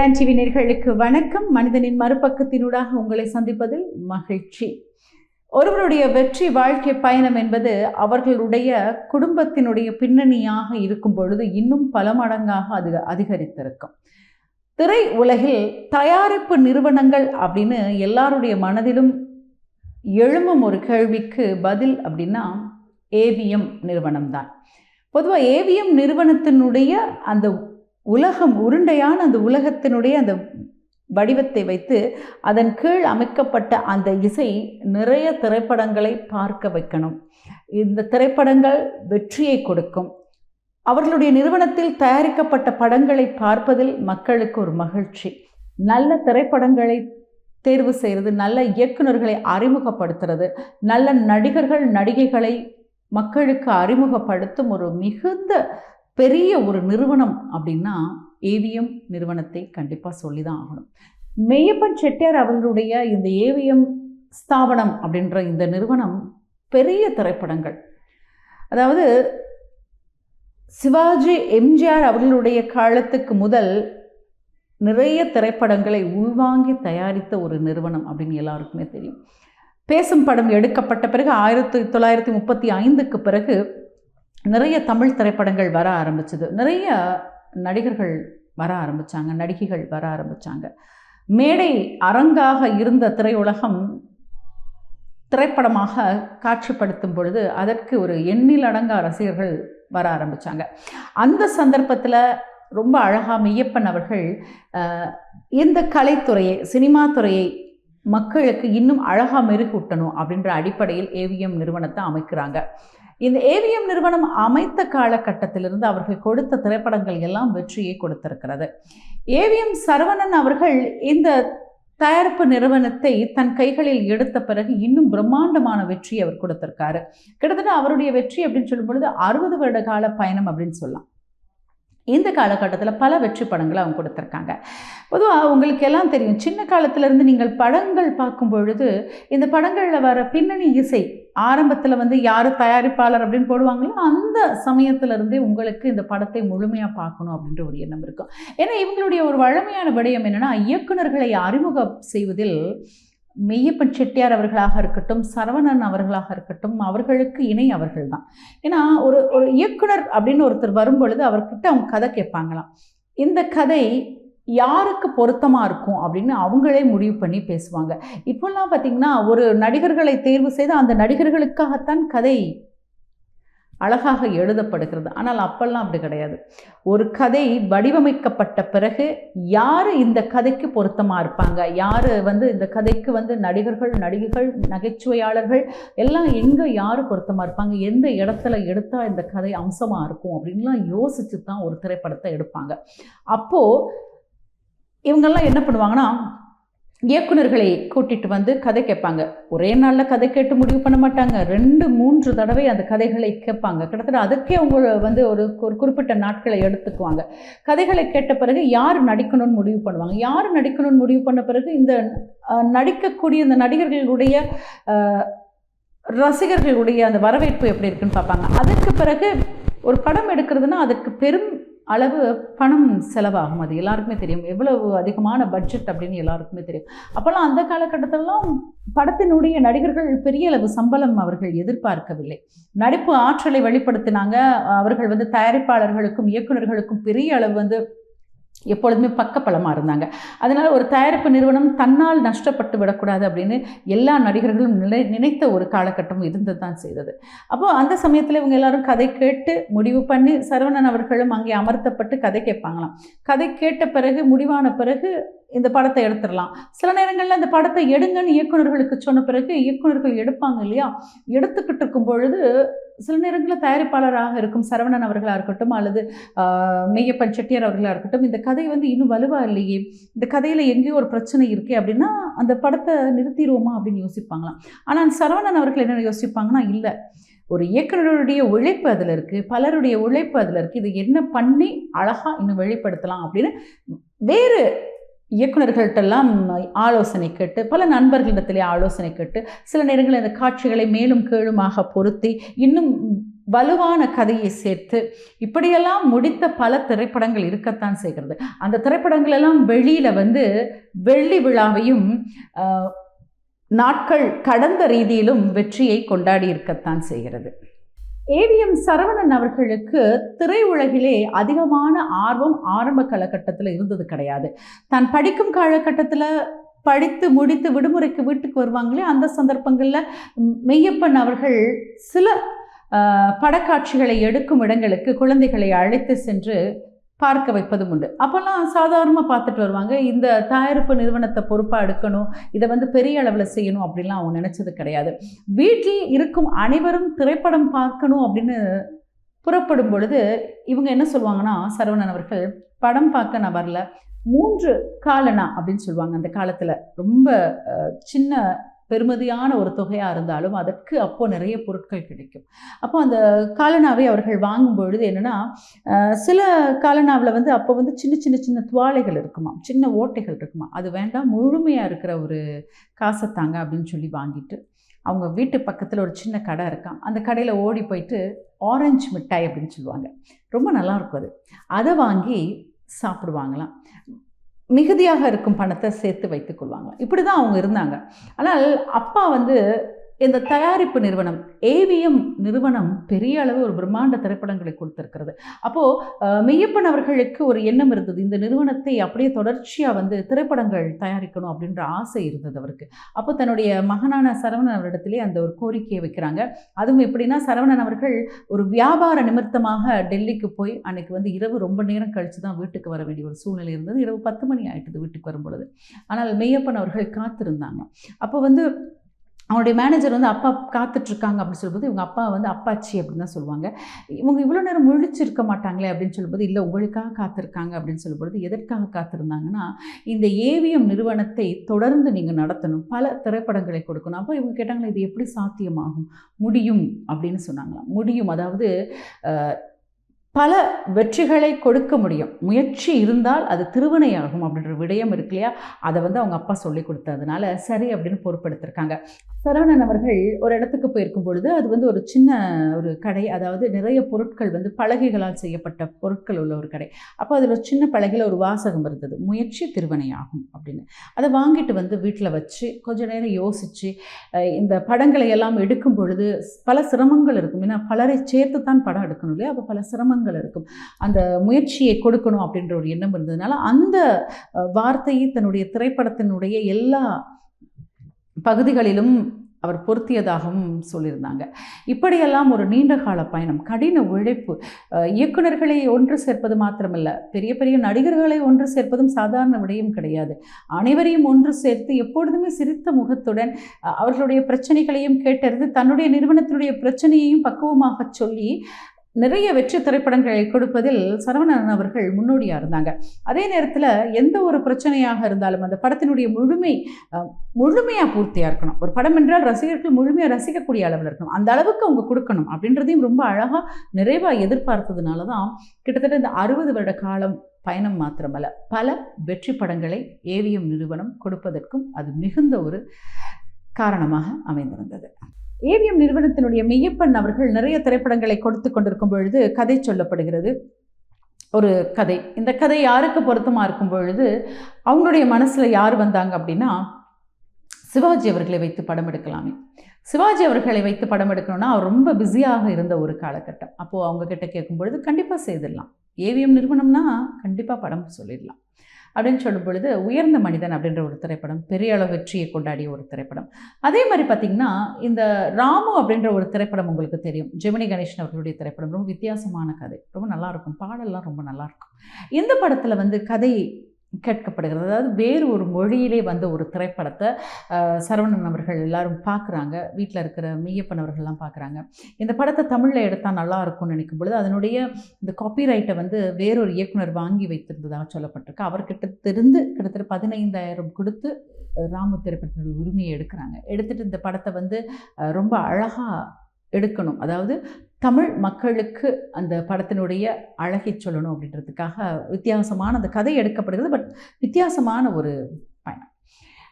Iran TV நேர்களுக்கு வணக்கம். மனிதனின் மறுபக்கத்தினூடாக உங்களை சந்திப்பதில் மகிழ்ச்சி. ஒருவருடைய வெற்றி வாழ்க்கை பயணம் என்பது அவர்களுடைய குடும்பத்தினுடைய பின்னணியாக இருக்கும் பொழுது இன்னும் பல மடங்காக அது அதிகரித்திருக்கும். திரை உலகில் தயாரிப்பு நிறுவனங்கள் அப்படின்னு எல்லாருடைய மனதிலும் எழும்பும் ஒரு கேள்விக்கு பதில் அப்படின்னா ஏவிஎம் நிறுவனம் தான் பொதுவாக ஏவிஎம் நிறுவனத்தினுடைய அந்த உலகம் உருண்டையான அந்த உலகத்தினுடைய அந்த வடிவத்தை வைத்து அதன் கீழ் அமைக்கப்பட்ட அந்த இசை நிறைய திரைப்படங்களை பார்க்க வைக்கணும். இந்த திரைப்படங்கள் வெற்றியை கொடுக்கும். அவர்களுடைய நிறுவனத்தில் தயாரிக்கப்பட்ட படங்களை பார்ப்பதில் மக்களுக்கு ஒரு மகிழ்ச்சி. நல்ல திரைப்படங்களை தேர்வு செய்கிறது நல்ல இயக்குநர்களை அறிமுகப்படுத்துறது நல்ல நடிகர்கள் நடிகைகளை மக்களுக்கு அறிமுகப்படுத்தும் ஒரு மிகுந்த பெரிய ஒரு நிறுவனம் அப்படின்னா ஏவிஎம் நிறுவனத்தை கண்டிப்பாக சொல்லி தான் ஆகணும். மெய்யப்பன் செட்டியார் அவர்களுடைய இந்த ஏவிஎம் ஸ்தாபனம் அப்படின்ற இந்த நிறுவனம் பெரிய திரைப்படங்கள். அதாவது சிவாஜி எம்ஜிஆர் அவர்களுடைய காலத்துக்கு முதல் நிறைய திரைப்படங்களை உள்வாங்கி தயாரித்த ஒரு நிறுவனம் அப்படின்னு எல்லாருக்குமே தெரியும். பேசும் படம் எடுக்கப்பட்ட பிறகு ஆயிரத்தி தொள்ளாயிரத்தி முப்பத்தி ஐந்துக்கு பிறகு நிறைய தமிழ் திரைப்படங்கள் வர ஆரம்பிச்சது. நிறைய நடிகர்கள் வர ஆரம்பித்தாங்க நடிகைகள் வர ஆரம்பித்தாங்க மேடை அரங்காக இருந்த திரையுலகம் திரைப்படமாக காட்சிப்படுத்தும் பொழுது அதற்கு ஒரு எண்ணில் அடங்கா ரசிகர்கள் வர ஆரம்பித்தாங்க அந்த சந்தர்ப்பத்தில் ரொம்ப அழகாக மெய்யப்பன் அவர்கள் இந்த கலைத்துறையை சினிமா துறையை மக்களுக்கு இன்னும் அழகாக மெருகூட்டணும் அப்படின்ற அடிப்படையில் ஏவிஎம் நிறுவனத்தை அமைக்கிறாங்க. இந்த ஏவிஎம் நிறுவனம் அமைத்த காலகட்டத்திலிருந்து அவர்கள் கொடுத்த திரைப்படங்கள் எல்லாம் வெற்றியை கொடுத்திருக்கிறது. ஏவிஎம் சரவணன் அவர்கள் இந்த தயாரிப்பு நிறுவனத்தை தன் கைகளில் எடுத்த பிறகு இன்னும் பிரம்மாண்டமான வெற்றி அவர் கொடுத்திருக்காரு. கிட்டத்தட்ட அவருடைய வெற்றி அப்படின்னு சொல்லும் பொழுது அறுபது வருட கால பயணம் அப்படின்னு சொல்லலாம். இந்த காலகட்டத்தில் பல வெற்றி படங்களை அவங்க கொடுத்துருக்காங்க. பொதுவாக உங்களுக்கு எல்லாம் தெரியும் சின்ன காலத்திலேருந்து நீங்கள் படங்கள் பார்க்கும் பொழுது இந்த படங்களில் வர பின்னணி இசை ஆரம்பத்தில் வந்து யார் தயாரிப்பாளர் அப்படின்னு போடுவாங்களோ அந்த சமயத்திலிருந்தே உங்களுக்கு இந்த படத்தை முழுமையாக பார்க்கணும் அப்படின்ற ஒரு எண்ணம் இருக்கும். ஏன்னா இவங்களுடைய ஒரு வழமையான விடயம் என்னென்னா இயக்குநர்களை அறிமுகம் செய்வதில் மெய்யப்பன் செட்டியார் அவர்களாக இருக்கட்டும் சரவணன் அவர்களாக இருக்கட்டும் அவர்களுக்கு இணை அவர்கள் தான் ஏன்னா ஒரு ஒரு இயக்குனர் அப்படின்னு ஒருத்தர் வரும்பொழுது அவர்கிட்ட அவங்க கதை கேட்பாங்களாம். இந்த கதை யாருக்கு பொருத்தமாக இருக்கும் அப்படின்னு அவங்களே முடிவு பண்ணி பேசுவாங்க. இப்போல்லாம் பார்த்திங்கன்னா ஒரு நடிகர்களை தேர்வு செய்து அந்த நடிகர்களுக்காகத்தான் கதை அழகாக எழுதப்படுகிறது. ஆனால் அப்பெல்லாம் அப்படி கிடையாது. ஒரு கதை வடிவமைக்கப்பட்ட பிறகு யார் இந்த கதைக்கு பொருத்தமாக இருப்பாங்க? யார் வந்து இந்த கதைக்கு வந்து நடிகர்கள் நடிகைகள் நகைச்சுவையாளர்கள் எல்லாம் எங்கே யார் பொருத்தமாக இருப்பாங்க? எந்த இடத்துல எடுத்தால் இந்த கதை அம்சமாக இருக்கும்? அப்படின்லாம் யோசித்து தான் ஒரு திரைப்படத்தை எடுப்பாங்க. அப்போது இவங்கெல்லாம் என்ன பண்ணுவாங்கன்னா இயக்குநர்களை கூட்டிட்டு வந்து கதை கேட்பாங்க. ஒரே நாளில் கதை கேட்டு முடிவு பண்ண மாட்டாங்க. ரெண்டு மூன்று தடவை அந்த கதைகளை கேட்பாங்க. கிட்டத்தட்ட அதுக்கே அவங்க வந்து ஒரு ஒரு குறிப்பிட்ட நாட்களை எடுத்துக்குவாங்க. கதைகளை கேட்ட பிறகு யார் நடிக்கணும்னு முடிவு பண்ணுவாங்க. யார் நடிக்கணும்னு முடிவு பண்ண பிறகு இந்த நடிக்கக்கூடிய இந்த நடிகர்களுடைய ரசிகர்களுடைய அந்த வரவேற்பு எப்படி இருக்குன்னு பார்ப்பாங்க. அதுக்கு பிறகு ஒரு படம் எடுக்கிறதுனா அதுக்கு பெரும் அளவு பணம் செலவாகும் அது எல்லாருக்குமே தெரியும். எவ்வளவு அதிகமான பட்ஜெட் அப்படின்னு எல்லாருக்குமே தெரியும். அப்போல்லாம் அந்த காலகட்டத்திலலாம் படத்தினுடைய நடிகர்கள் பெரிய அளவு சம்பளம் அவர்கள் எதிர்பார்க்கவில்லை. நடிப்பு ஆற்றலை வெளிப்படுத்தினாங்க. அவர்கள் வந்து தயாரிப்பாளர்களுக்கும் இயக்குநர்களுக்கும் பெரிய அளவு வந்து எப்பொழுதுமே பக்கப்பலமாக இருந்தாங்க. அதனால் ஒரு தயாரிப்பு நிறுவனம் தன்னால் நஷ்டப்பட்டு விடக்கூடாது அப்படின்னு எல்லா நடிகர்களும் நிலை நினைத்த ஒரு காலகட்டமும் இருந்து தான் செய்தது. அப்போது அந்த சமயத்தில் இவங்க எல்லாரும் கதை கேட்டு முடிவு பண்ணி சரவணன் அவர்களும் அங்கே அமர்த்தப்பட்டு கதை கேட்பாங்களாம். கதை கேட்ட பிறகு முடிவான பிறகு இந்த படத்தை எடுத்துடலாம். சில நேரங்களில் அந்த படத்தை எடுங்கன்னு இயக்குநர்களுக்கு சொன்ன பிறகு இயக்குநர்கள் எடுப்பாங்க இல்லையா? எடுத்துக்கிட்டு இருக்கும் பொழுது சில நேரங்களில் தயாரிப்பாளராக இருக்கும் சரவணன் அவர்களாக இருக்கட்டும் அல்லது மெய்யப்பன் செட்டியார் அவர்களாக இருக்கட்டும் இந்த கதை வந்து இன்னும் வலுவாக இல்லையே? இந்த கதையில் எங்கேயோ ஒரு பிரச்சனை இருக்கே அப்படின்னா அந்த படத்தை நிறுத்திடுவோமா அப்படின்னு யோசிப்பாங்களாம். ஆனால் சரவணன் அவர்கள் என்ன யோசிப்பாங்கன்னா இல்லை. ஒரு இயக்குநருடைய உழைப்பு அதில் இருக்குது பலருடைய உழைப்பு அதில் இருக்குது இது என்ன பண்ணி அழகாக இன்னும் வெளிப்படுத்தலாம் அப்படின்னு வேறு இயக்குநர்கள்ட்டெல்லாம் ஆலோசனை கேட்டு பல நண்பர்களிடத்திலே ஆலோசனை கேட்டு சில நேரங்களில் இந்த காட்சிகளை மேலும் கீழுமாக பொருத்தி இன்னும் வலுவான கதையை சேர்த்து இப்படியெல்லாம் முடித்த பல திரைப்படங்கள் இருக்கத்தான் செய்கிறது. அந்த திரைப்படங்கள் எல்லாம் வெளியில் வந்து வெள்ளி விழாவையும் நாட்கள் கடந்த ரீதியிலும் வெற்றியை கொண்டாடி இருக்கத்தான் செய்கிறது. ஏவிஎம் சரவணன் அவர்களுக்கு திரையுலகிலே அதிகமான ஆர்வம் ஆரம்ப காலகட்டத்தில் இருந்தது கிடையாது. தான் படிக்கும் காலகட்டத்தில் படித்து முடித்து விடுமுறைக்கு வீட்டுக்கு வருவாங்களே அந்த சந்தர்ப்பங்களில் மெய்யப்பன் அவர்கள் சில படக்காட்சிகளை எடுக்கும் இடங்களுக்கு குழந்தைகளை அழைத்து சென்று பார்க்க வைப்பதும் உண்டு. அப்போல்லாம் சாதாரணமாக பார்த்துட்டு வருவாங்க. இந்த தயாரிப்பு நிறுவனத்தை பொறுப்பாக எடுக்கணும் இதை வந்து பெரிய அளவில் செய்யணும் அப்படின்லாம் அவங்க நினச்சது கிடையாது. வீட்டில் இருக்கும் அனைவரும் திரைப்படம் பார்க்கணும் அப்படின்னு புறப்படும் பொழுது இவங்க என்ன சொல்லுவாங்கன்னா சரவணன் அவர்கள் படம் பார்க்க நான் வரல மூன்று காலனா? அப்படின்னு சொல்லுவாங்க அந்த காலத்தில். ரொம்ப சின்ன பெருமதியான ஒரு தொகையாக இருந்தாலும் அதற்கு அப்போ நிறைய பொருட்கள் கிடைக்கும். அப்போ அந்த காலனாவை அவர்கள் வாங்கும் பொழுது என்னென்னா சில காலனாவில் வந்து அப்போ வந்து சின்ன சின்ன சின்ன துவாலைகள் இருக்குமா சின்ன ஓட்டைகள் இருக்குமா அது வேண்டாம் முழுமையாக இருக்கிற ஒரு காசை தாங்க அப்படின்னு சொல்லி வாங்கிட்டு அவங்க வீட்டு பக்கத்தில் ஒரு சின்ன கடை இருக்கான் அந்த கடையில் ஓடி போயிட்டு ஆரஞ்சு மிட்டாய் அப்படின்னு சொல்லுவாங்க. ரொம்ப நல்லாயிருக்கும் அது. அதை வாங்கி சாப்பிடுவாங்களாம். மிகுதியாக இருக்கும் பணத்தை சேர்த்து வைத்துக் கொள்வாங்க. இப்படி தான் அவங்க இருந்தாங்க. ஆனால் அப்பா வந்து இந்த தயாரிப்பு நிறுவனம் ஏவிஎம் நிறுவனம் பெரிய அளவு ஒரு பிரம்மாண்ட திரைப்படங்களை கொடுத்திருக்கிறது. அப்போது மெய்யப்பன் அவர்களுக்கு ஒரு எண்ணம் இருந்தது. இந்த நிறுவனத்தை அப்படியே தொடர்ச்சியாக வந்து திரைப்படங்கள் தயாரிக்கணும் அப்படின்ற ஆசை இருந்தது அவருக்கு. அப்போ தன்னுடைய மகனான சரவணன் அவரிடத்திலே அந்த ஒரு கோரிக்கையை வைக்கிறாங்க. அதுவும் எப்படின்னா சரவணன் அவர்கள் ஒரு வியாபார நிமித்தமாக டெல்லிக்கு போய் அன்னைக்கு வந்து இரவு ரொம்ப நேரம் கழித்து தான் வீட்டுக்கு வர வேண்டிய ஒரு சூழ்நிலை இருந்தது. இரவு பத்து மணி ஆயிட்டுது வீட்டுக்கு வரும் பொழுது ஆனால் மெய்யப்பன் அவர்கள் காத்திருந்தாங்க. அப்போ வந்து அவனுடைய மேனேஜர் வந்து அப்பா காத்துட்ருக்காங்க அப்படின்னு சொல்லும்போது இவங்க அப்பா வந்து அப்பாச்சி அப்படின்னு தான் சொல்லுவாங்க. இவங்க இவ்வளோ நேரம் முழிச்சிருக்க மாட்டாங்களே அப்படின்னு சொல்லும்போது இல்லை உங்களுக்காக காத்திருக்காங்க அப்படின்னு சொல்லும்பொழுது எதற்காக காத்திருந்தாங்கன்னா இந்த ஏவிஎம் நிறுவனத்தை தொடர்ந்து நீங்கள் நடத்தணும் பல திரைப்படங்களை கொடுக்கணும். அப்போ இவங்க கேட்டாங்களே இது எப்படி சாத்தியமாகும்? முடியும் அப்படின்னு சொன்னாங்களாம். முடியும் அதாவது பல வெற்றிகளை கொடுக்க முடியும். முயற்சி இருந்தால் அது திருவினையாகும் அப்படின்ற விடயம் இருக்கு இல்லையா? அதை வந்து அவங்க அப்பா சொல்லி கொடுத்ததுனால சரி அப்படின்னு பொருட்படுத்திருக்காங்க. சரவணன் அவர்கள் ஒரு இடத்துக்கு போயிருக்கும் பொழுது அது வந்து ஒரு சின்ன ஒரு கடை. அதாவது நிறைய பொருட்கள் வந்து பலகைகளால் செய்யப்பட்ட பொருட்கள் உள்ள ஒரு கடை. அப்போ அதில் ஒரு சின்ன பலகையில் ஒரு வாசகம் இருந்தது. முயற்சி திருவினையாகும் அப்படின்னு. அதை வாங்கிட்டு வந்து வீட்டில் வச்சு கொஞ்ச நேரம் யோசித்து இந்த படங்களை எல்லாம் எடுக்கும் பொழுது பல சிரமங்கள் இருக்கும். ஏன்னா பலரை சேர்த்து தான் படம் எடுக்கணும் இல்லையா? அப்போ பல சிரமங்கள் இருக்கும். அந்த முயற்சியை கொடுக்கணும் அப்படின்ற ஒரு எண்ணம் இருந்ததுனால அந்த வார்த்தையை தன்னுடைய திரைப்படத்தினுடைய எல்லா பகுதிகளிலும் அவர் பொருத்தியதாகவும் சொல்லியிருந்தாங்க. இப்படியெல்லாம் ஒரு நீண்ட கால பயணம் கடின உழைப்பு இயக்குநர்களை இயக்குனர்களை ஒன்று சேர்ப்பது மாத்திரமல்ல பெரிய பெரிய நடிகர்களை ஒன்று சேர்ப்பதும் சாதாரண விடயம் கிடையாது. அனைவரையும் ஒன்று சேர்த்து எப்பொழுதுமே சிரித்த முகத்துடன் அவர்களுடைய பிரச்சனைகளையும் கேட்டறிந்து தன்னுடைய நிறுவனத்தினுடைய பிரச்சனையையும் பக்குவமாக சொல்லி நிறைய வெற்றி திரைப்படங்களை கொடுப்பதில் சரவணன் அவர்கள் முன்னோடியாக இருந்தாங்க. அதே நேரத்தில் எந்த ஒரு பிரச்சனையாக இருந்தாலும் அந்த படத்தினுடைய முழுமை முழுமையாக பூர்த்தியாக இருக்கணும். ஒரு படம் என்றால் ரசிகர்கள் முழுமையாக ரசிக்கக்கூடிய அளவில் இருக்கணும். அந்த அளவுக்கு அவங்க கொடுக்கணும் அப்படின்றதையும் ரொம்ப அழகாக நிறைவாக எதிர்பார்த்ததுனால தான் கிட்டத்தட்ட இந்த அறுபது வருட காலம் பயணம் மாத்திரமல்ல பல வெற்றி படங்களை ஏவிஎம் நிறுவனம் கொடுப்பதற்கும் அது மிகுந்த ஒரு காரணமாக அமைந்திருந்தது. ஏவிஎம் நிறுவனத்தினுடைய மெய்யப்பன் அவர்கள் நிறைய திரைப்படங்களை கொடுத்து கொண்டிருக்கும் பொழுது கதை சொல்லப்படுகிறது. ஒரு கதை. இந்த கதை யாருக்கு பொருத்தமாக இருக்கும் பொழுது அவங்களுடைய மனசில் யார் வந்தாங்க அப்படின்னா சிவாஜி அவர்களை வைத்து படம் எடுக்கலாமே. சிவாஜி அவர்களை வைத்து படம் எடுக்கணும்னா அவர் ரொம்ப பிஸியாக இருந்த ஒரு காலகட்டம். அப்போது அவங்க கிட்ட கேட்கும் பொழுது கண்டிப்பாக செய்திடலாம். ஏவிஎம் நிறுவனம்னா கண்டிப்பாக படம் சொல்லிடலாம். அப்படின்னு சொல்லும் பொழுது உயர்ந்த மனிதன் அப்படின்ற ஒரு திரைப்படம் பெரிய அளவு வெற்றியை கொண்டாடிய ஒரு திரைப்படம். அதே மாதிரி பார்த்திங்கன்னா இந்த ராமு அப்படின்ற ஒரு திரைப்படம் உங்களுக்கு தெரியும். ஜெமினி கணேசன் அவர்களுடைய திரைப்படம். ரொம்ப வித்தியாசமான கதை. ரொம்ப நல்லாயிருக்கும் பாடல்லாம் ரொம்ப நல்லாயிருக்கும் இந்த படத்தில் வந்து கதை கேட்கப்படுகிறது. அதாவது வேறு ஒரு மொழியிலே வந்த ஒரு திரைப்படத்தை சரவணன் அவர்கள் எல்லாரும் பார்க்குறாங்க. வீட்டில் இருக்கிற மெய்யப்பன் அவர்கள்லாம் பார்க்குறாங்க. இந்த படத்தை தமிழில் எடுத்தால் நல்லா இருக்கும்னு நினைக்கும் பொழுது அதனுடைய இந்த காப்பிரைட்டை வந்து வேறொரு இயக்குனர் வாங்கி வைத்திருந்ததாக சொல்லப்பட்டிருக்கு. அவர்கிட்ட தெரிந்து கிட்டத்தட்ட பதினைந்தாயிரம் கொடுத்து ராமு திரைப்படத்தினுடைய உரிமையை எடுக்கிறாங்க. எடுத்துகிட்டு இந்த படத்தை வந்து ரொம்ப அழகாக எடுக்கணும். அதாவது தமிழ் மக்களுக்கு அந்த படத்தினுடைய அழகை சொல்லணும் அப்படின்றதுக்காக வித்தியாசமான அந்த கதை எடுக்கப்படுகிறது பட் வித்தியாசமான ஒரு பயணம்.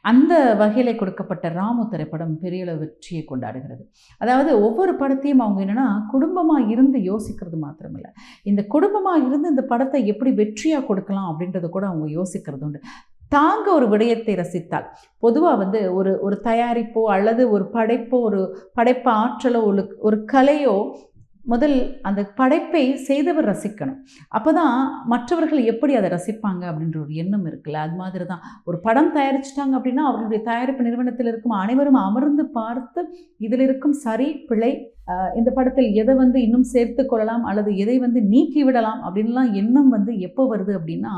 அந்த வகையில் கொடுக்கப்பட்ட ராமு திரைப்படம் பெரிய அளவு வெற்றியை கொண்டாடுகிறது. அதாவது ஒவ்வொரு படத்தையும் அவங்க என்னென்னா குடும்பமாக இருந்து யோசிக்கிறது மாத்திரமில்லை. இந்த குடும்பமாக இருந்து இந்த படத்தை எப்படி வெற்றியாக கொடுக்கலாம் அப்படின்றத கூட அவங்க யோசிக்கிறது உண்டு தாங்க ஒரு விடயத்தை ரசித்தால் பொதுவாக வந்து ஒரு ஒரு தயாரிப்போ அல்லது ஒரு படைப்போ ஒரு படைப்பு ஆற்றலோ ஒரு ஒரு கலையோ முதல் அந்த படைப்பை செய்தவர் ரசிக்கணும். அப்போ தான் மற்றவர்கள் எப்படி அதை ரசிப்பாங்க அப்படின்ற ஒரு எண்ணம் இருக்குல்ல. அது மாதிரி தான் ஒரு படம் தயாரிச்சிட்டாங்க அப்படின்னா அவர்களுடைய தயாரிப்பு நிறுவனத்தில் இருக்கும் அனைவரும் அமர்ந்து பார்த்து இதில் இருக்கும் சரி பிழை இந்த படத்தில் எதை வந்து இன்னும் சேர்த்து கொள்ளலாம் அல்லது எதை வந்து நீக்கி விடலாம் அப்படின்லாம் எண்ணம் வந்து எப்போ வருது அப்படின்னா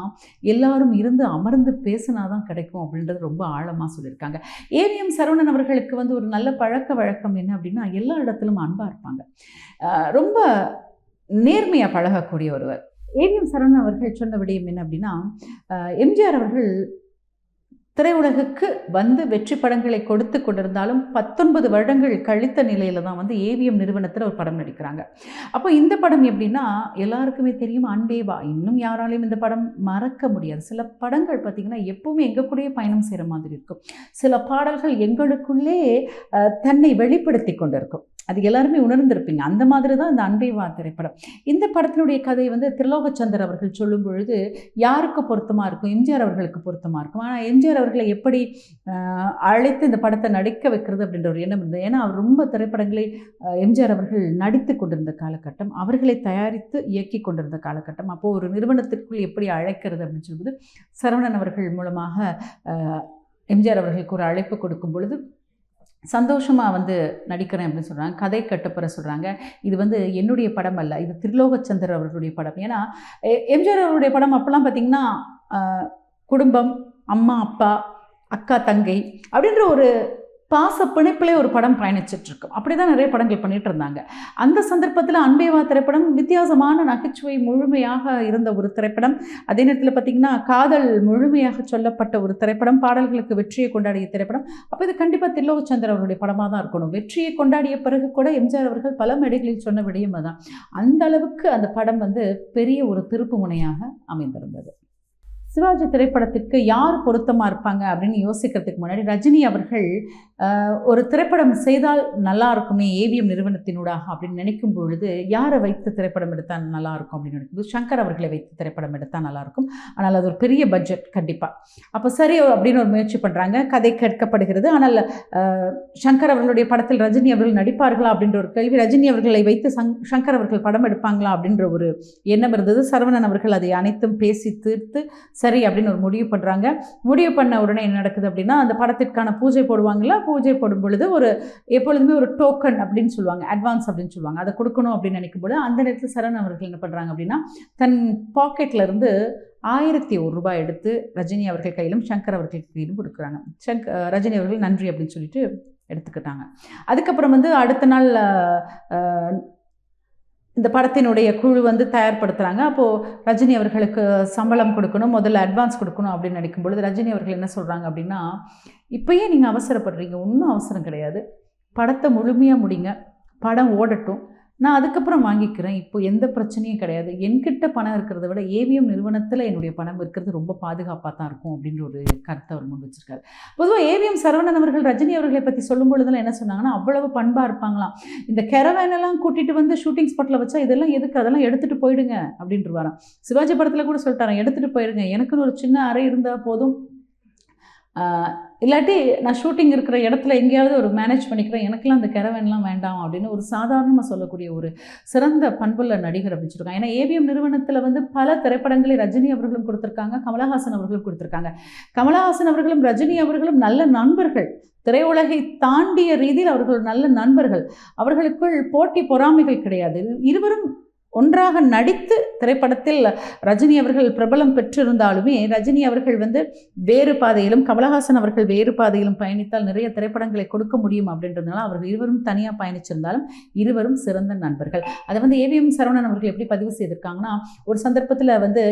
எல்லாரும் இருந்து அமர்ந்து பேசினா தான் கிடைக்கும் அப்படின்றது ரொம்ப ஆழமாக சொல்லியிருக்காங்க. ஏவிஎம் சரவணன் அவர்களுக்கு வந்து ஒரு நல்ல பழக்க வழக்கம் என்ன அப்படின்னா எல்லா இடத்திலும் அன்பாக இருப்பாங்க. ரொம்ப நேர்மையாக பழகக்கூடிய ஒருவர். ஏவிஎம் சரவணன் அவர்கள் சொன்ன விடயம் என்ன அப்படின்னா எம்ஜிஆர் அவர்கள் திரையுலகுக்கு வந்து வெற்றி படங்களை கொடுத்து கொண்டிருந்தாலும் பத்தொன்பது வருடங்கள் கழித்த நிலையில் தான் வந்து ஏவிஎம் நிறுவனத்தில் ஒரு படம் நடிக்கிறாங்க. அப்போ இந்த படம் எப்படின்னா எல்லாருக்குமே தெரியும் அன்பேவா இன்னும் யாராலையும் இந்த படம் மறக்க முடியாது. சில படங்கள் பார்த்திங்கன்னா எப்பவுமே எங்கள் கூடயே பயணம் செய்கிற மாதிரி இருக்கும். சில பாடல்கள் எங்களுக்குள்ளே தன்னை வெளிப்படுத்தி கொண்டிருக்கும். அது எல்லாருமே உணர்ந்திருப்பீங்க. அந்த மாதிரி தான் இந்த அன்பேவா திரைப்படம். இந்த படத்தினுடைய கதை வந்து திருலோகச்சந்தர் அவர்கள் சொல்லும் பொழுது யாருக்கு பொருத்தமாக இருக்கும்? எம்ஜிஆர் அவர்களுக்கு பொருத்தமாக இருக்கும். ஆனால் எம்ஜிஆர் அவர்களை எப்படி அழைத்து இந்த படத்தை நடிக்க வைக்கிறது அப்படின்ற ஒரு எண்ணம் இருந்தது. ஏன்னா அவர் ரொம்ப திரைப்படங்களை எம்ஜிஆர் அவர்கள் நடித்து கொண்டிருந்த காலகட்டம் அவர்களை தயாரித்து இயக்கி கொண்டிருந்த காலகட்டம். அப்போது ஒரு நிறுவனத்திற்குள் எப்படி அழைக்கிறது அப்படின்னு சொல்லும்போது சரவணன் அவர்கள் மூலமாக எம்ஜிஆர் அவர்களுக்கு ஒரு அழைப்பு கொடுக்கும் பொழுது சந்தோஷமாக வந்து நடிக்கிறேன் அப்படின்னு சொல்கிறாங்க கதை கட்டுப்பெற சொல்கிறாங்க இது வந்து என்னுடைய படம் அல்ல. இது திருலோகச்சந்தர் அவர்களுடைய படம். ஏன்னா எம்ஜிஆர் அவருடைய படம் அப்போல்லாம் பார்த்திங்கன்னா குடும்பம் அம்மா அப்பா அக்கா தங்கை அப்படின்ற ஒரு பாச பிணைப்பிலே ஒரு படம் பயணிச்சுட்டு அப்படி தான் நிறைய படங்கள் பண்ணிட்டு இருந்தாங்க அந்த சந்தர்ப்பத்தில் அன்பேவா திரைப்படம் வித்தியாசமான நகைச்சுவை முழுமையாக இருந்த ஒரு திரைப்படம். அதே நேரத்தில் பார்த்திங்கன்னா காதல் முழுமையாக சொல்லப்பட்ட ஒரு திரைப்படம் பாடல்களுக்கு வெற்றியை கொண்டாடிய திரைப்படம். அப்போ இது கண்டிப்பாக தில்லோகச்சந்தர் அவருடைய படமாக தான் இருக்கணும். வெற்றியை கொண்டாடிய பிறகு கூட எம்ஜிஆர் அவர்கள் பல மேடைகளில் சொன்ன விடயம் தான் அந்த அளவுக்கு அந்த படம் வந்து பெரிய ஒரு திருப்பு முனையாக அமைந்திருந்தது. சிவாஜி திரைப்படத்திற்கு யார் பொருத்தமாக இருப்பாங்க அப்படின்னு யோசிக்கிறதுக்கு முன்னாடி ரஜினி அவர்கள் ஒரு திரைப்படம் செய்தால் நல்லா இருக்குமே ஏவிஎம் நிறுவனத்தினூடாக அப்படின்னு நினைக்கும் பொழுது யாரை வைத்து திரைப்படம் எடுத்தால் நல்லா இருக்கும் அப்படின்னு நினைக்கும்போது சங்கர் அவர்களை வைத்து திரைப்படம் எடுத்தால் நல்லாயிருக்கும் ஆனால் அது ஒரு பெரிய பட்ஜெட் கண்டிப்பாக அப்போ சரி அப்படின்னு ஒரு முயற்சி பண்ணுறாங்க கதை கேட்கப்படுகிறது. ஆனால் சங்கர் அவர்களுடைய படத்தில் ரஜினி அவர்கள் நடிப்பார்களா அப்படின்ற ஒரு கேள்வி ரஜினி அவர்களை வைத்து சங் சங்கர் அவர்கள் படம் எடுப்பாங்களா அப்படின்ற ஒரு எண்ணம் இருந்தது. சரவணன் அவர்கள் அதை அனைத்தும் பேசி தீர்த்து சரி அப்படின்னு ஒரு முடிவு பண்ணுறாங்க முடிவு பண்ண உடனே என்ன நடக்குது அப்படின்னா அந்த படத்திற்கான பூஜை போடுவாங்களா பூஜை போடும் பொழுது ஒரு எப்பொழுதுமே ஒரு டோக்கன் அப்படின்னு சொல்லுவாங்க அட்வான்ஸ் அப்படின்னு சொல்லுவாங்க. அதை கொடுக்கணும் அப்படின்னு நினைக்கும் பொழுது அந்த நேரத்தில் சரண் அவர்கள் என்ன பண்ணுறாங்க அப்படின்னா தன் பாக்கெட்ல இருந்து ஆயிரத்தி ஒரு ரூபாய் எடுத்து ரஜினி அவர்கள் கையிலும் சங்கர் அவர்கள் கையிலும் கொடுக்குறாங்க. சங்க் ரஜினி அவர்கள் நன்றி அப்படின்னு சொல்லிட்டு எடுத்துக்கிட்டாங்க. அதுக்கப்புறம் வந்து அடுத்த நாள் இந்த படத்தினுடைய குழு வந்து தயார்படுத்துகிறாங்க அப்போது ரஜினி அவர்களுக்கு சம்பளம் கொடுக்கணும் முதல்ல அட்வான்ஸ் கொடுக்கணும் அப்படின்னு நினைக்கும் பொழுது ரஜினி அவர்கள் என்ன சொல்கிறாங்க அப்படின்னா இப்போயே நீங்கள் அவசரப்படுறீங்க ஒன்றும் அவசரம் கிடையாது. படத்தை முழுமையாக முடிங்க. படம் ஓடட்டும். நான் அதுக்கப்புறம் வாங்கிக்கிறேன். இப்போ எந்த பிரச்சனையும் கிடையாது. என்கிட்ட பணம் இருக்கிறத விட ஏவிஎம் நிறுவனத்தில் என்னுடைய பணம் இருக்கிறது ரொம்ப பாதுகாப்பாக தான் இருக்கும் அப்படின்ற ஒரு கருத்தை அவர் முன் வச்சிருக்காரு. பொதுவாக ஏவிஎம் சரவணன் அவர்கள் ரஜினி அவர்களை பற்றி சொல்லும் பொழுதெல்லாம் என்ன சொன்னாங்கன்னா அவ்வளவு பண்பாக இருப்பாங்களாம். இந்த கெரவேனெல்லாம் கூட்டிகிட்டு வந்து ஷூட்டிங் ஸ்பாட்டில் வச்சா இதெல்லாம் எதுக்கு? அதெல்லாம் எடுத்துகிட்டு போயிடுங்க அப்படின்ட்டு வரான் சிவாஜி படத்தில் கூட சொல்லிட்டாரன் எடுத்துகிட்டு போயிடுங்க எனக்குன்னு ஒரு சின்ன அறை இருந்தால் போதும். இல்லாட்டி நான் ஷூட்டிங் இருக்கிற இடத்துல எங்கேயாவது ஒரு மேனேஜ் பண்ணிக்கிறேன் எனக்கெல்லாம் அந்த கெரவன்லாம் வேண்டாம் அப்படின்னு ஒரு சாதாரணமாக சொல்லக்கூடிய ஒரு சிறந்த பண்புள்ள நடிகர் அப்படின்னு ஏன்னா ஏவிஎம் நிறுவனத்தில் வந்து பல திரைப்படங்களை ரஜினி அவர்களும் கொடுத்துருக்காங்க கமலஹாசன் அவர்களும் கொடுத்துருக்காங்க. கமலஹாசன் அவர்களும் ரஜினி அவர்களும் நல்ல நண்பர்கள். திரையுலகை தாண்டிய ரீதியில் அவர்கள் நல்ல நண்பர்கள். அவர்களுக்குள் போட்டி பொறாமைகள் கிடையாது. இருவரும் ஒன்றாக நடித்து திரைப்படத்தில் ரஜினி அவர்கள் பிரபலம் பெற்றிருந்தாலுமே ரஜினி அவர்கள் வந்து வேறு பாதையிலும் கமலஹாசன் அவர்கள் வேறு பாதையிலும் பயணித்தால் நிறைய திரைப்படங்களை கொடுக்க முடியும் அப்படின்றதுனால அவர்கள் இருவரும் தனியாக பயணிச்சிருந்தாலும் இருவரும் சிறந்த நண்பர்கள். அதை வந்து ஏவிஎம் சரவணன் அவர்கள் எப்படி பதிவு செய்திருக்காங்கன்னா ஒரு சந்தர்ப்பத்தில் வந்து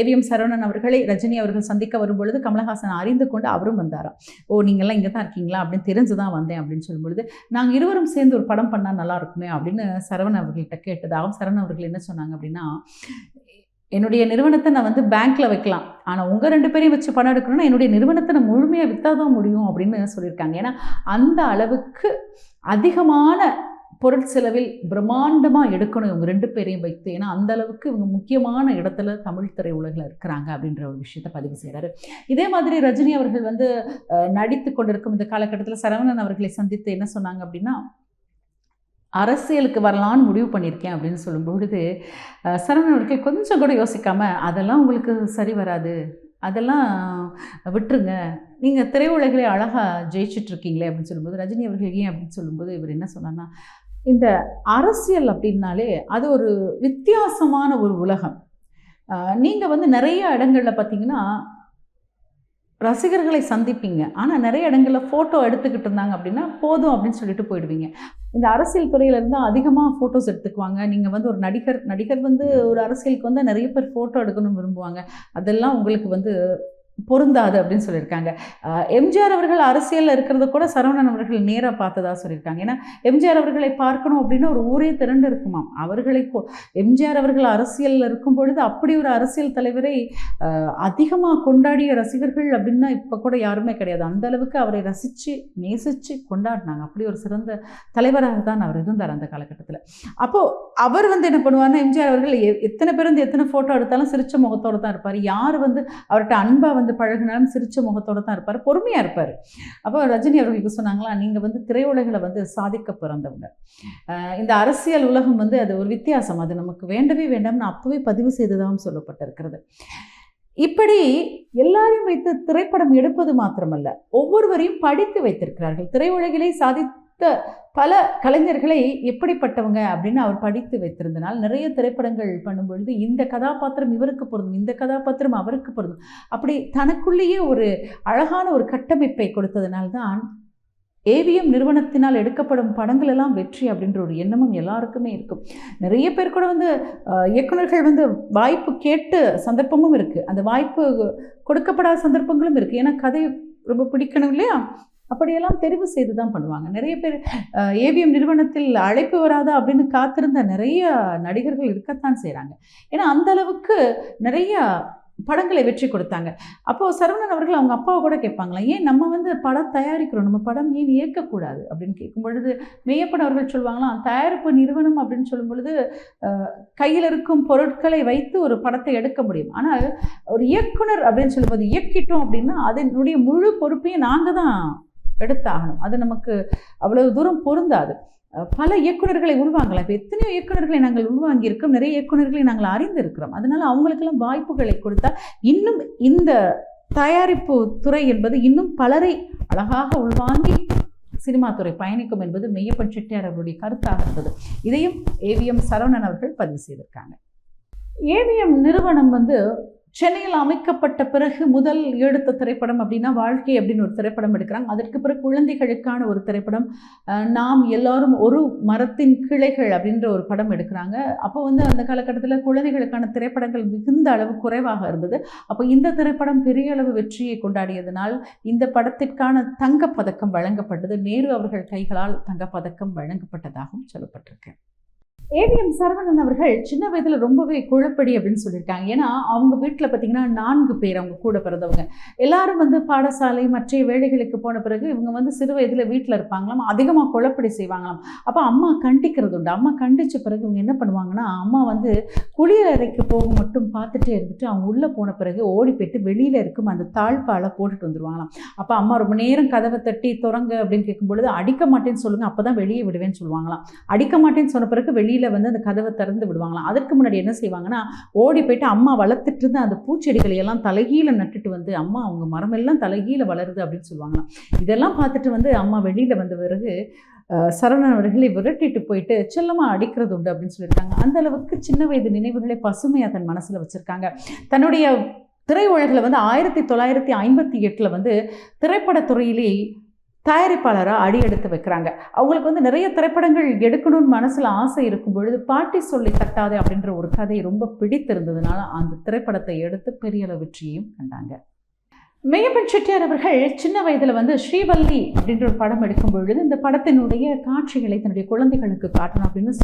ஏவிஎம் சரவணன் அவர்களை ரஜினி அவர்கள் சந்திக்க வரும்பொழுது கமலஹாசன் அறிந்து கொண்டு அவரும் வந்தாராம். ஓ நீங்கள்லாம் இங்கே தான் இருக்கீங்களா? அப்படின்னு தெரிஞ்சு தான் வந்தேன் அப்படின்னு சொல்லும்பொழுது நாங்கள் இருவரும் சேர்ந்து ஒரு படம் பண்ணால் நல்லா இருக்குமே? அப்படின்னு சரவணன் அவர்கள்ட்ட கேட்டதாகவும் சரவணன் அவர்கள் என்ன சொன்னாங்க அப்படின்னா என்னுடைய நிறுவனத்தை நான் வந்து பேங்க்ல வைக்கலாம். ஆனால் உங்கள் ரெண்டு பேரையும் வச்சு பணம் எடுக்கணும்னா என்னுடைய நிறுவனத்தை நான் முழுமையாக விற்றா தான் முடியும் அப்படின்னு சொல்லியிருக்காங்க. ஏன்னா அந்த அளவுக்கு அதிகமான பொருட்செலவில் பிரம்மாண்டமாக எடுக்கணும் இவங்க ரெண்டு பேரையும் வைத்து. ஏன்னா அந்த அளவுக்கு இவங்க முக்கியமான இடத்துல தமிழ் திரை உலகில் இருக்கிறாங்க அப்படின்ற ஒரு விஷயத்தை பதிவு செய்கிறாரு இதே மாதிரி ரஜினி அவர்கள் வந்து நடித்து கொண்டிருக்கும் இந்த காலகட்டத்தில் சரவணன் அவர்களை சந்தித்து என்ன சொன்னாங்க அப்படின்னா அரசியலுக்கு வரலான்னு முடிவு பண்ணியிருக்கேன் அப்படின்னு சொல்லும்பொழுது சரவணன் அவர்கள் கொஞ்சம் கூட யோசிக்காமல் அதெல்லாம் உங்களுக்கு சரி வராது. அதெல்லாம் விட்டுருங்க. நீங்கள் திரையுலகிலே அழகாக ஜெயிச்சிட்ருக்கீங்களே அப்படின்னு சொல்லும்போது ரஜினி அவர்கள் ஏன்? அப்படின்னு சொல்லும்போது இவர் என்ன சொன்னார்னா இந்த அரசியல் அப்படின்னாலே அது ஒரு வித்தியாசமான ஒரு உலகம். நீங்கள் வந்து நிறைய இடங்களில் பார்த்தீங்கன்னா ரசிகர்களை சந்திப்பீங்க. ஆனால் நிறைய இடங்களில் ஃபோட்டோ எடுத்துக்கிட்டு இருந்தாங்க அப்படின்னா போதும் அப்படின்னு சொல்லிட்டு போயிடுவீங்க. இந்த அரசியல் துறையிலேருந்து இருந்தால் அதிகமாக ஃபோட்டோஸ் எடுத்துக்குவாங்க. நீங்கள் வந்து ஒரு நடிகர் நடிகர் வந்து ஒரு அரசியலுக்கு வந்து நிறைய பேர் ஃபோட்டோ எடுக்கணும்னு விரும்புவாங்க. அதெல்லாம் உங்களுக்கு வந்து பொருந்தாது அப்படின்னு சொல்லியிருக்காங்க. எம்ஜிஆர் அவர்கள் அரசியலில் இருக்கிறத கூட சரவணன் அவர்கள் நேராக பார்த்ததா சொல்லியிருக்காங்க. ஏன்னா எம்ஜிஆர் அவர்களை பார்க்கணும் அப்படின்னா ஒரு ஊரே திரண்டு இருக்குமாம். அவர்களை எம்ஜிஆர் அவர்கள் அரசியலில் இருக்கும் பொழுது அப்படி ஒரு அரசியல் தலைவரை அதிகமாக கொண்டாடிய ரசிகர்கள் அப்படின்னா இப்போ கூட யாருமே கிடையாது. அந்த அளவுக்கு அவரை ரசித்து நேசித்து கொண்டாடினாங்க. அப்படி ஒரு சிறந்த தலைவராக தான் அவர் இருந்தார் அந்த காலகட்டத்தில். அப்போது அவர் வந்து என்ன பண்ணுவார்னா எம்ஜிஆர் அவர்கள் எ- எத்தனை பேர் வந்து எத்தனை ஃபோட்டோ எடுத்தாலும் சிரிச்ச முகத்தோடு தான் இருப்பார். யார் வந்து அவர்கிட்ட அன்பாக வந்து பழகினாலும் சிரிச்ச முகத்தோடு தான் இருப்பார் பொறுமையாக இருப்பார். அப்போ ரஜினி அவர்களுக்கு சொன்னாங்களா நீங்கள் வந்து திரையுலகில் வந்து சாதிக்க பிறந்தவங்க. இந்த அரசியல் உலகம் வந்து அது ஒரு வித்தியாசம். அது நமக்கு வேண்டவே வேண்டாம்னு அப்போவே பதிவு செய்ததாகவும் சொல்லப்பட்டிருக்கிறது. இப்படி எல்லாரையும் வைத்து திரைப்படம் எடுப்பது மாத்திரமல்ல ஒவ்வொருவரையும் படித்து வைத்திருக்கிறார்கள். திரையுலகிலே சாதி பல கலைஞர்களை எப்படிப்பட்டவங்க அப்படின்னு அவர் படித்து வைத்திருந்தனால் நிறைய திரைப்படங்கள் பண்ணும்பொழுது இந்த கதாபாத்திரம் இவருக்கு பொருந்தும் இந்த கதாபாத்திரம் அவருக்கு பொருந்தும். அப்படி தனக்குள்ளேயே ஒரு அழகான ஒரு கட்டமைப்பை கொடுத்ததினால்தான் ஏவிஎம் நிறுவனத்தினால் எடுக்கப்படும் படங்கள் எல்லாம் வெற்றி அப்படின்ற ஒரு எண்ணமும் எல்லாருக்குமே இருக்கும். நிறைய பேர் கூட வந்து இயக்குநர்கள் இயக்குனர்கள் வந்து வாய்ப்பு கேட்டு சந்தர்ப்பமும் இருக்குது அந்த வாய்ப்பு கொடுக்கப்படாத சந்தர்ப்பங்களும் இருக்குது ஏன்னா கதை ரொம்ப பிடிக்கணும் இல்லையா? அப்படியெல்லாம் தெரிவு செய்து தான் பண்ணுவாங்க. நிறைய பேர் ஏவிஎம் நிறுவனத்தில் அழைப்பு வராதா அப்படின்னு காத்திருந்த நிறைய நடிகர்கள் இருக்கத்தான் செய்கிறாங்க ஏன்னா அந்த அளவுக்கு நிறைய படங்களை வெற்றி கொடுத்தாங்க. அப்போது சரவணன் அவர்கள் அவங்க அப்பாவை கூட கேட்பாங்களா ஏன் நம்ம வந்து படம் தயாரிக்கிறோம் நம்ம படம் ஏன் இயக்கக்கூடாது? அப்படின்னு கேட்கும் பொழுது மெய்யப்பன் அவர்கள் சொல்லுவாங்களாம் தயாரிப்பு நிறுவனம் அப்படின்னு சொல்லும் பொழுது கையில் இருக்கும் பொருட்களை வைத்து ஒரு படத்தை எடுக்க முடியும். ஆனால் ஒரு இயக்குனர் அப்படின்னு சொல்லும்போது இயக்கிட்டோம் அப்படின்னா அதனுடைய முழு பொறுப்பையும் நாங்கள் தான் எடுத்தாகணும். அது நமக்கு அவ்வளவு தூரம் பொருந்தாது. பல இயக்குனர்களை உள்வாங்கலாம். இப்போ எத்தனையோ இயக்குனர்களை நாங்கள் உள்வாங்கியிருக்கோம் நிறைய இயக்குநர்களை நாங்கள் அறிந்திருக்கிறோம். அதனால் அவங்களுக்கெல்லாம் வாய்ப்புகளை கொடுத்தா இன்னும் இந்த தயாரிப்பு துறை என்பது இன்னும் பலரை அழகாக உள்வாங்கி சினிமா துறை பயணிக்கும் என்பது மெய்யப்பன் செட்டியார் அவருடைய கருத்தாக இருந்தது. இதையும் ஏவிஎம் சரவணன் அவர்கள் பதிவு செய்திருக்காங்க. ஏவிஎம் நிறுவனம் வந்து சென்னையில் அமைக்கப்பட்ட பிறகு முதல் எடுத்த திரைப்படம் அப்படின்னா வாழ்க்கை அப்படின்னு ஒரு திரைப்படம் எடுக்கிறாங்க. அதற்கு பிறகு குழந்தைகளுக்கான ஒரு திரைப்படம் நாம் எல்லாரும் ஒரு மரத்தின் கிளைகள் அப்படின்ற ஒரு படம் எடுக்கிறாங்க. அப்போ வந்து அந்த காலகட்டத்தில் குழந்தைகளுக்கான திரைப்படங்கள் மிகுந்த அளவு குறைவாக இருந்தது. அப்போ இந்த திரைப்படம் பெரிய அளவு வெற்றியை கொண்டாடியதனால் இந்த படத்திற்கான தங்கப்பதக்கம் வழங்கப்பட்டது. நேரு அவர்கள் கைகளால் தங்கப்பதக்கம் வழங்கப்பட்டதாகவும் சொல்லப்பட்டிருக்கு. ஏவிஎம் சரவணன் அவர்கள் சின்ன வயதில் ரொம்பவே குழப்படி அப்படின்னு சொல்லியிருக்காங்க. ஏன்னா அவங்க வீட்டில் பார்த்தீங்கன்னா நான்கு பேர் அவங்க கூட பிறந்தவங்க. எல்லாரும் வந்து பாடசாலை மற்ற வேலைகளுக்கு போன பிறகு இவங்க வந்து சிறு வயதில் வீட்டில் இருப்பாங்களாம். அதிகமாக குழப்படி செய்வாங்களாம். அப்போ அம்மா கண்டிக்கிறது உண்டு. அம்மா கண்டித்த பிறகு இவங்க என்ன பண்ணுவாங்கன்னா அம்மா வந்து குளியலறைக்கு போக மட்டும் பார்த்துட்டே இருந்துட்டு அவங்க உள்ளே போன பிறகு ஓடி போயிட்டு வெளியில் இருக்கும் அந்த தாழ்பாலை போட்டுட்டு வந்துடுவாங்களாம் அப்போ அம்மா ரொம்ப நேரம் கதவை தட்டி துறங்க அப்படின்னு கேட்கும் பொழுது அடிக்க மாட்டேன்னு சொல்லுங்கள் அப்போ தான் வெளியே விடுவேன்னு சொல்லுவாங்களாம். அடிக்க மாட்டேன்னு சொன்ன பிறகு வெளியில் வந்து அந்த கதவை திறந்து விடுவாங்களாம். அதற்கு முன்னாடி என்ன செய்வாங்கன்னா ஓடி போயிட்டு அம்மா வளர்த்துட்டு இருந்த அந்த பூச்செடிகளை எல்லாம் தலைகீழ நட்டுட்டு வந்து அம்மா அவங்க மரமெல்லாம் தலைகீழ வளருது அப்படின்னு சொல்லுவாங்களாம். இதெல்லாம் பார்த்துட்டு வந்து அம்மா வெளியில் வந்த பிறகு அஹ், சரவணன் அவர்களை விரட்டிட்டு போயிட்டு செல்லமாக அடிக்கிறது உண்டு அப்படின்னு சொல்லியிருக்காங்க. அந்த அளவுக்கு சின்ன வயது நினைவுகளை பசுமையாக தன் மனசில் வச்சுருக்காங்க. தன்னுடைய திரையுலகில் வந்து ஆயிரத்தி தொள்ளாயிரத்தி ஐம்பத்தி எட்டில் வந்து திரைப்படத்துறையிலே தயாரிப்பாளராக அடியெடுத்து வைக்கிறாங்க. அவங்களுக்கு வந்து நிறைய திரைப்படங்கள் எடுக்கணும்னு மனசில் ஆசை இருக்கும் பொழுது பாட்டி சொல்லி தட்டாதே அப்படின்ற ஒரு கதை ரொம்ப பிடித்திருந்ததுனால அந்த திரைப்படத்தை எடுத்து பெரிய அளவு வெற்றியையும் கண்டாங்க. மெய்யப்பன் செட்டியார் அவர்கள் சின்ன வயதில் வந்து ஸ்ரீவல்லி அப்படின்ற ஒரு படம் எடுக்கும் பொழுது இந்த படத்தினுடைய காட்சிகளை தன்னுடைய குழந்தைகளுக்கு காட்டணும் அப்படின்னு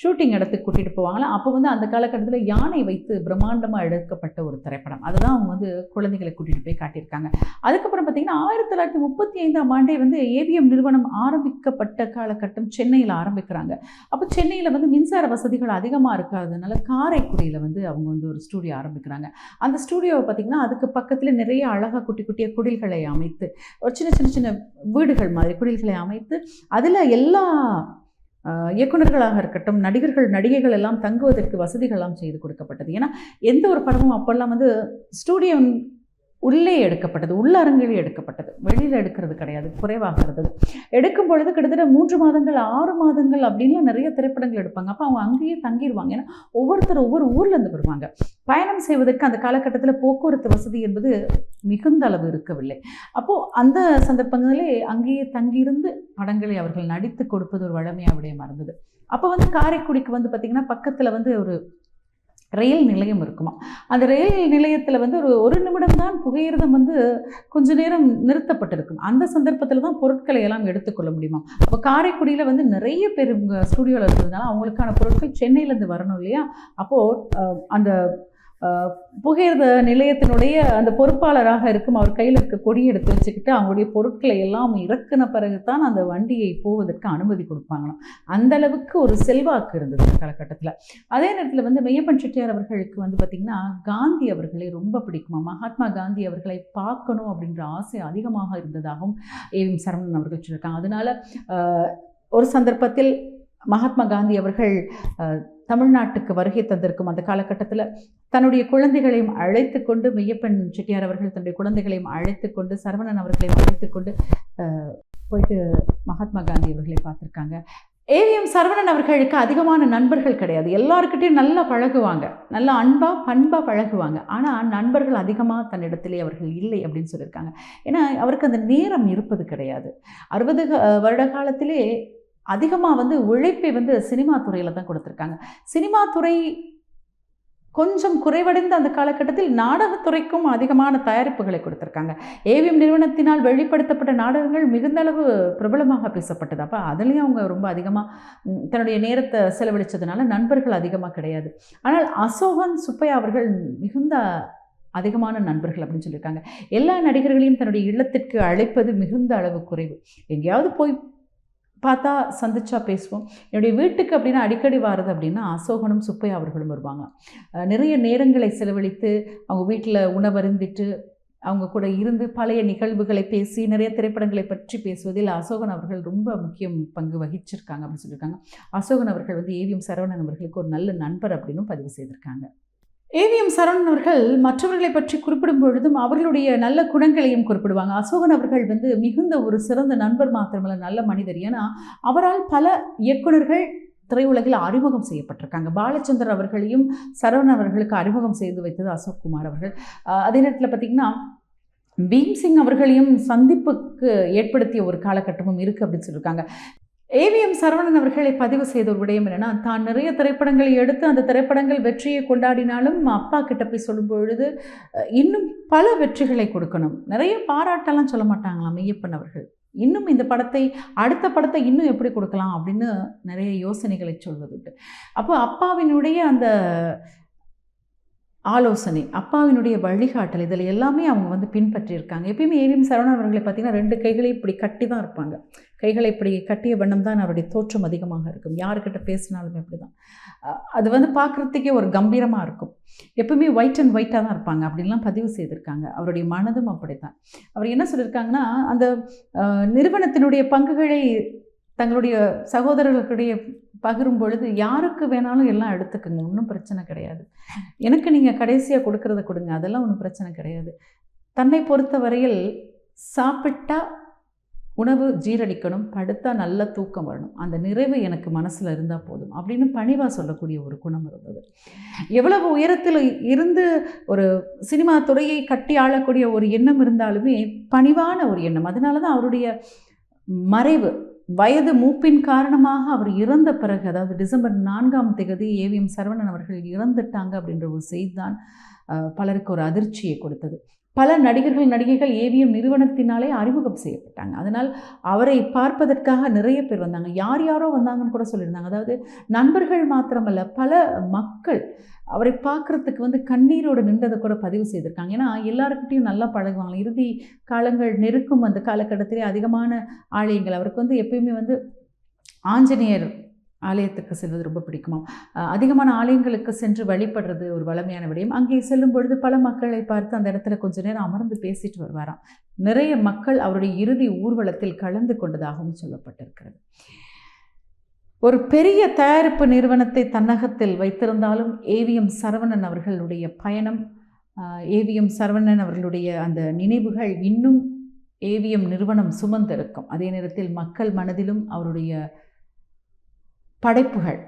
ஷூட்டிங் இடத்துக்கு கூட்டிகிட்டு போவாங்களா? அப்போ வந்து அந்த காலகட்டத்தில் யானை வைத்து பிரம்மாண்டமாக எடுக்கப்பட்ட ஒரு திரைப்படம். அதுதான் அவங்க வந்து குழந்தைகளை கூட்டிகிட்டு போய் காட்டியிருக்காங்க. அதுக்கப்புறம் பார்த்திங்கன்னா ஆயிரத்தி தொள்ளாயிரத்தி முப்பத்தி ஐந்தாம் ஆண்டே வந்து ஏவிஎம் நிறுவனம் ஆரம்பிக்கப்பட்ட காலகட்டம் சென்னையில் ஆரம்பிக்கிறாங்க. அப்போ சென்னையில் வந்து மின்சார வசதிகள் அதிகமாக இருக்காததுனால காரைக்குடியில் வந்து அவங்க வந்து ஒரு ஸ்டூடியோ ஆரம்பிக்கிறாங்க. அந்த ஸ்டூடியோவை பார்த்திங்கன்னா அதுக்கு பக்கத்தில் நிறைய அழகாக குட்டி குட்டியாக குடில்களை அமைத்து ஒரு சின்ன சின்ன சின்ன வீடுகள் மாதிரி குடில்களை அமைத்து அதில் எல்லா இயக்குநர்களாக இயக்குனர்களாக இருக்கட்டும் நடிகர்கள் நடிகைகள் எல்லாம் தங்குவதற்கு வசதிகள்லாம் செய்து கொடுக்கப்பட்டது. ஏன்னா எந்த ஒரு படமும் அப்போல்லாம் வந்து ஸ்டூடியோ உள்ளே எடுக்கப்பட்டது உள்ளரங்கிலே எடுக்கப்பட்டது. வெளியில் எடுக்கிறது கிடையாது குறைவாக இருந்தது எடுக்கும் பொழுது கிட்டத்தட்ட மூன்று மாதங்கள் ஆறு மாதங்கள் அப்படின்லாம் நிறைய திரைப்படங்கள் எடுப்பாங்க. அப்போ அவங்க அங்கேயே தங்கிடுவாங்க ஏன்னா ஒவ்வொருத்தர் ஒவ்வொரு ஊர்லேருந்து வருவாங்க. பயணம் செய்வதற்கு அந்த காலகட்டத்தில் போக்குவரத்து வசதி என்பது மிகுந்த அளவு இருக்கவில்லை. அப்போது அந்த சந்தர்ப்பங்களிலே அங்கேயே தங்கியிருந்து படங்களை அவர்கள் நடித்து கொடுப்பது ஒரு வழமையாக விடயமா இருந்தது. அப்போ வந்து காரைக்குடிக்கு வந்து பார்த்திங்கன்னா பக்கத்தில் வந்து ஒரு ரயில் நிலையம் இருக்குமா? அந்த ரயில் நிலையத்தில் வந்து ஒரு ஒரு நிமிடம் தான் புகையிரதம் வந்து கொஞ்ச நேரம் நிறுத்தப்பட்டிருக்கும். அந்த சந்தர்ப்பத்தில் தான் பொருட்களை எல்லாம் எடுத்துக்கொள்ள முடியுமா? அப்போ காரைக்குடியில் வந்து நிறைய பேர் இவங்க ஸ்டுடியோவில் இருந்ததுனால அவங்களுக்கான பொருட்கள் சென்னையிலேருந்து வரணும் இல்லையா? அப்போது அந்த புகையிரத நிலையத்தினுடைய அந்த பொறுப்பாளராக இருக்கும் அவர் கையில் இருக்க கொடி எடுத்து வச்சுக்கிட்டு அவங்களுடைய பொருட்களை எல்லாம் இறக்குன பிறகு தான் அந்த வண்டியை போவதற்கு அனுமதி கொடுப்பாங்களாம். அந்த அளவுக்கு ஒரு செல்வாக்கு இருந்தது அந்த காலகட்டத்தில். அதே நேரத்தில் வந்து மெய்யப்பன் செட்டியார் அவர்களுக்கு வந்து பார்த்திங்கன்னா காந்தி அவர்களை ரொம்ப பிடிக்குமா? மகாத்மா காந்தி அவர்களை பார்க்கணும் அப்படின்ற ஆசை அதிகமாக இருந்ததாகவும் ஏவிஎம் சரவணன் அவர்கள் சொல்லியிருக்காங்க. அதனால ஒரு சந்தர்ப்பத்தில் மகாத்மா காந்தி அவர்கள் தமிழ்நாட்டுக்கு வருகை தந்திருக்கும் அந்த காலகட்டத்தில் தன்னுடைய குழந்தைகளையும் அழைத்து கொண்டு மெய்யப்பன் செட்டியார் அவர்கள் தன்னுடைய குழந்தைகளையும் அழைத்து கொண்டு சரவணன் அவர்களையும் அழைத்து கொண்டு போயிட்டு மகாத்மா காந்தி அவர்களை பார்த்துருக்காங்க. ஏவிஎம் சரவணன் அவர்களுக்கு அதிகமான நண்பர்கள் கிடையாது. எல்லாருக்கிட்டையும் நல்லா பழகுவாங்க. நல்லா அன்பாக பண்பாக பழகுவாங்க. ஆனால் நண்பர்கள் அதிகமாக தன்னிடத்திலே அவர்கள் இல்லை அப்படின்னு சொல்லியிருக்காங்க. ஏன்னா அவருக்கு அந்த நேரம் இருப்பது கிடையாது. அறுபது வருட காலத்திலே அதிகமாக வந்து உழைப்பை வந்து சினிமா துறையில் தான் கொடுத்துருக்காங்க. சினிமா துறை கொஞ்சம் குறைவடைந்த அந்த காலகட்டத்தில் நாடகத்துறைக்கும் அதிகமான தயாரிப்புகளை கொடுத்துருக்காங்க. ஏவிஎம் நிறுவனத்தினால் வெளிப்படுத்தப்பட்ட நாடகங்கள் மிகுந்த அளவு பிரபலமாக பேசப்பட்டது. அப்போ அதுலேயும் அவங்க ரொம்ப அதிகமாக தன்னுடைய நேரத்தை செலவழித்ததுனால நண்பர்கள் அதிகமாக கிடையாது. ஆனால் அசோகன் சுப்பையா அவர்கள் மிகுந்த அதிகமான நண்பர்கள் அப்படின்னு சொல்லியிருக்காங்க. எல்லா நடிகர்களையும் தன்னுடைய இல்லத்திற்கு அழைப்பது மிகுந்த அளவு குறைவு. எங்கேயாவது போய் பார்த்தா சந்திச்சா பேசுவோம். என்னுடைய வீட்டுக்கு அப்படின்னா அடிக்கடி வாரது அப்படின்னா அசோகனும் சுப்பையா அவர்களும் வருவாங்க. நிறைய நேரங்களை செலவழித்து அவங்க வீட்டில் உணவருந்திட்டு அவங்க கூட இருந்து பழைய நிகழ்வுகளை பேசி நிறைய திரைப்படங்களை பற்றி பேசுவதில் அசோகன் அவர்கள் ரொம்ப முக்கியம் பங்கு வகிச்சிருக்காங்க அப்படின்னு சொல்லியிருக்காங்க. அசோகன் அவர்கள் வந்து ஏவிஎம் சரவணன் அவர்களுக்கு ஒரு நல்ல நண்பர் அப்படின்னும் பதிவு செய்திருக்காங்க. ஏவிஎம் சரவணன் அவர்கள் மற்றவர்களை பற்றி குறிப்பிடும் பொழுதும் அவர்களுடைய நல்ல குணங்களையும் குறிப்பிடுவாங்க. அசோகன் அவர்கள் வந்து மிகுந்த ஒரு சிறந்த நண்பர் மாத்திரமல்ல நல்ல மனிதர். ஏன்னா அவரால் பல இயக்குனர்கள் திரையுலகில் அறிமுகம் செய்யப்பட்டிருக்காங்க. பாலச்சந்தர் அவர்களையும் சரவணன் அவர்களுக்கு அறிமுகம் செய்து வைத்தது அசோக் குமார் அவர்கள். அதே நேரத்தில் பார்த்திங்கன்னா பீம்சிங் அவர்களையும் சந்திப்புக்கு ஏற்படுத்திய ஒரு காலகட்டமும் இருக்குது அப்படின்னு சொல்லியிருக்காங்க ஏவிஎம் சரவணன் அவர்களை பதிவு செய்த ஒரு விடயம் என்னன்னா தான் நிறைய திரைப்படங்களை எடுத்து அந்த திரைப்படங்கள் வெற்றியை கொண்டாடினாலும் அப்பா கிட்ட போய் சொல்லும் பொழுது இன்னும் பல வெற்றிகளை கொடுக்கணும். நிறைய பாராட்டெல்லாம் சொல்ல மாட்டாங்களாம் மெய்யப்பன் அவர்கள். இன்னும் இந்த படத்தை அடுத்த படத்தை இன்னும் எப்படி கொடுக்கலாம் அப்படின்னு நிறைய யோசனைகளை சொல்வதுண்டு. அப்போ அப்பாவினுடைய அந்த ஆலோசனை அப்பாவினுடைய வழிகாட்டல் இதில் எல்லாமே அவங்க வந்து பின்பற்றியிருக்காங்க. எப்பயுமே ஏவிஎம் சரவணன் அவர்களை பார்த்தீங்கன்னா ரெண்டு கைகளையும் இப்படி கட்டி தான் இருப்பாங்க. கைகளை இப்படி கட்டிய வண்ணம் தான் அவருடைய தோற்றம் அதிகமாக இருக்கும். யாருக்கிட்ட பேசினாலுமே அப்படி தான் அது வந்து பார்க்குறதுக்கே ஒரு கம்பீரமாக இருக்கும். எப்பவுமே ஒயிட் அண்ட் ஒயிட்டாக தான் இருப்பாங்க. அப்படின்லாம் பதிவு செய்திருக்காங்க. அவருடைய மனதும் அப்படித்தான். அவர் என்ன சொல்லியிருக்காங்கன்னா அந்த நிறுவனத்தினுடைய பங்குகளை தங்களுடைய சகோதரர்களுக்கிடையே பகிரும் பொழுது யாருக்கு வேணாலும் எல்லாம் எடுத்துக்கோங்க. ஒன்றும் பிரச்சனை கிடையாது. எனக்கு நீங்கள் கடைசியாக கொடுக்கறத கொடுங்க. அதெல்லாம் ஒன்றும் பிரச்சனை கிடையாது. தன்னை பொறுத்த வரையில் சாப்பிட்டா உணவு ஜீரணிக்கணும் படுத்தா நல்ல தூக்கம் வரணும். அந்த நிறைவு எனக்கு மனசில் இருந்தால் போதும். அப்படின்னு பணிவாக சொல்லக்கூடிய ஒரு குணம் இருந்தது. எவ்வளவு உயரத்தில் இருந்து ஒரு சினிமா துறையை கட்டி ஆளக்கூடிய ஒரு எண்ணம் இருந்தாலுமே பணிவான ஒரு எண்ணம். அதனால தான் அவருடைய மறைவு வயது மூப்பின் காரணமாக அவர் இறந்த பிறகு அதாவது டிசம்பர் நான்காம் தேதி ஏவிஎம் சரவணன் அவர்கள் இறந்துட்டாங்க அப்படின்ற ஒரு செய்தி தான் பலருக்கு ஒரு அதிர்ச்சியை கொடுத்தது. பல நடிகர்கள் நடிகைகள் ஏவிஎம் நிறுவனத்தினாலே அறிமுகம் செய்யப்பட்டாங்க. அதனால் அவரை பார்ப்பதற்காக நிறைய பேர் வந்தாங்க. யார் யாரோ வந்தாங்கன்னு கூட சொல்லியிருந்தாங்க. அதாவது நண்பர்கள் மாத்திரமல்ல பல மக்கள் அவரை பார்க்குறதுக்கு வந்து கண்ணீரோடு நின்றதை கூட பதிவு செய்திருக்காங்க. ஏன்னா எல்லாருக்கிட்டையும் நல்லா பழகுவாங்க. இறுதி காலங்கள் நெருக்கும் அந்த காலகட்டத்திலே அதிகமான ஆலயங்கள். அவருக்கு வந்து எப்பயுமே வந்து ஆஞ்சநேயர் ஆலயத்துக்கு செல்வது ரொம்ப பிடிக்குமா? அதிகமான ஆலயங்களுக்கு சென்று வழிபடுறது ஒரு வளமையான விடயம். அங்கே செல்லும் பொழுது பல மக்களை பார்த்து அந்த இடத்துல கொஞ்ச நேரம் அமர்ந்து பேசிட்டு வருவாராம். நிறைய மக்கள் அவருடைய இறுதி ஊர்வலத்தில் கலந்து கொண்டதாகவும் சொல்லப்பட்டிருக்கிறது. ஒரு பெரிய தயாரிப்பு நிறுவனத்தை தன்னகத்தில் வைத்திருந்தாலும் ஏவிஎம் சரவணன் அவர்களுடைய பயணம் ஏவிஎம் சரவணன் அவர்களுடைய அந்த நினைவுகள் இன்னும் ஏவிஎம் நிறுவனம் சுமந்திருக்கும். அதே நேரத்தில் மக்கள் மனதிலும் அவருடைய படைப்புகள்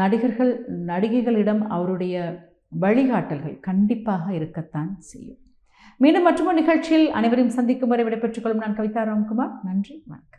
நடிகர்கள் நடிகைகளிடம் அவருடைய வழிகாட்டல்கள் கண்டிப்பாக இருக்கத்தான் செய்யும். மீண்டும் மற்றொரு நிகழ்ச்சியில் அனைவரையும் சந்திக்கும் வரை விடைபெற்றுக் கொள்ளும் நான் கவிதா ராம்குமார். நன்றி வணக்கம்.